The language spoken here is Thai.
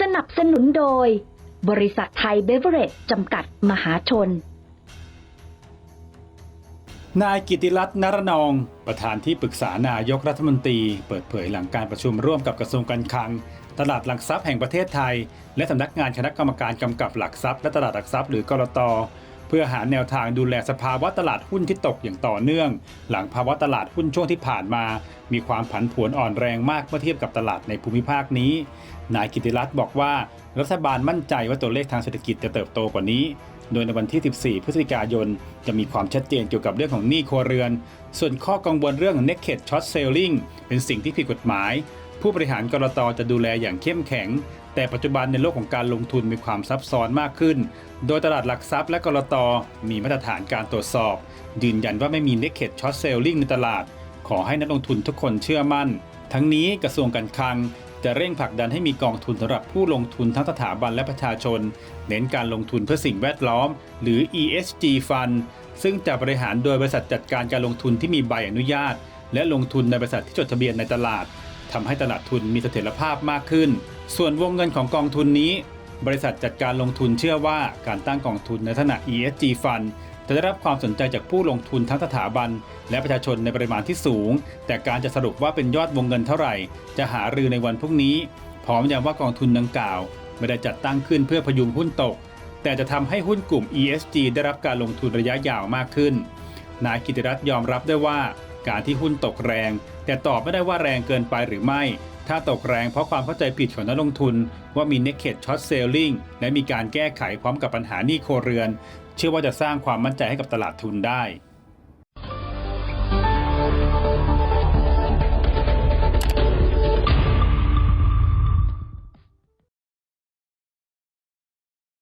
สนับสนุนโดย บริษัทไทยเบเวอเรจจำกัดมหาชน นายกิติรัตน์นรนอง ประธานที่ปรึกษานายกรัฐมนตรี เปิดเผยหลังการประชุมร่วมกับกระทรวงการคลัง ตลาดหลักทรัพย์แห่งประเทศไทย และสำนักงานคณะกรรมการกำกับหลักทรัพย์และตลาดหลักทรัพย์หรือกรต พื่อหาแนวทางดูแลสภาวะตลาดหุ้นที่ตกอย่างต่อเนื่อง หลังภาวะตลาดหุ้นช่วงที่ผ่านมา มีความผันผวนอ่อนแรงมากเมื่อเทียบกับตลาดในภูมิภาคนี้ นายกิติรัตน์บอกว่า รัฐบาลมั่นใจว่าตัวเลขทางเศรษฐกิจจะเติบโตกว่านี้ โดยในวันที่ 14 พฤศจิกายน จะมีความชัดเจนเกี่ยวกับเรื่องของหนี้ครัวเรือน ส่วนข้อกังวลเรื่อง naked short selling เป็นสิ่งที่ผิดกฎหมาย ผู้บริหารกรตจะดูแลอย่างเข้มแข็ง แต่ปัจจุบันในโลกของการลงทุนมีความซับซ้อนมากขึ้น โดยตลาดหลักทรัพย์และกรตมีมาตรฐานการตรวจสอบ ยืนยันว่าไม่มี naked short selling ในตลาด ขอให้นักลงทุนทุกคนเชื่อมั่น ทั้งนี้กระทรวงการคลังจะเร่งผลักดันให้มีกองทุนสำหรับผู้ลงทุนทั้งสถาบันและประชาชน เน้นการลงทุนเพื่อสิ่งแวดล้อม หรือ ESG Fund ซึ่งจะบริหารโดยบริษัทจัดการการลงทุนที่มีใบอนุญาต และลงทุนในบริษัทที่จดทะเบียนในตลาด ทำให้ตลาดทุนมีเสถียรภาพมากขึ้น ส่วนวงเงินของกองทุนนี้ บริษัทจัดการลงทุนเชื่อว่าการตั้งกองทุนในลักษณะ ESG Fund จะได้รับความสนใจจากผู้ลงทุนทั้งสถาบัน และประชาชนในปริมาณที่สูง แต่การจะสรุปว่าเป็นยอดวงเงินเท่าไหร่ จะหารือในวันพรุ่งนี้ พร้อมย้ำว่ากองทุนดังกล่าว ไม่ได้จัดตั้งขึ้นเพื่อพยุงหุ้นตก แต่จะทำให้หุ้นกลุ่ม ESG ได้รับการลงทุนระยะยาวมากขึ้น นายกิติรัตน์ยอมรับได้ว่า การที่หุ้นตกแรง แต่ตอบไม่ได้ว่าแรงเกินไปหรือไม่ ถ้าตกแรงเพราะความเข้าใจผิดของนักลงทุน ว่ามี naked short selling และมีการแก้ไขพร้อมกับปัญหาหนี้โครเรือน เชื่อว่าจะสร้างความมั่นใจให้กับตลาดทุนได้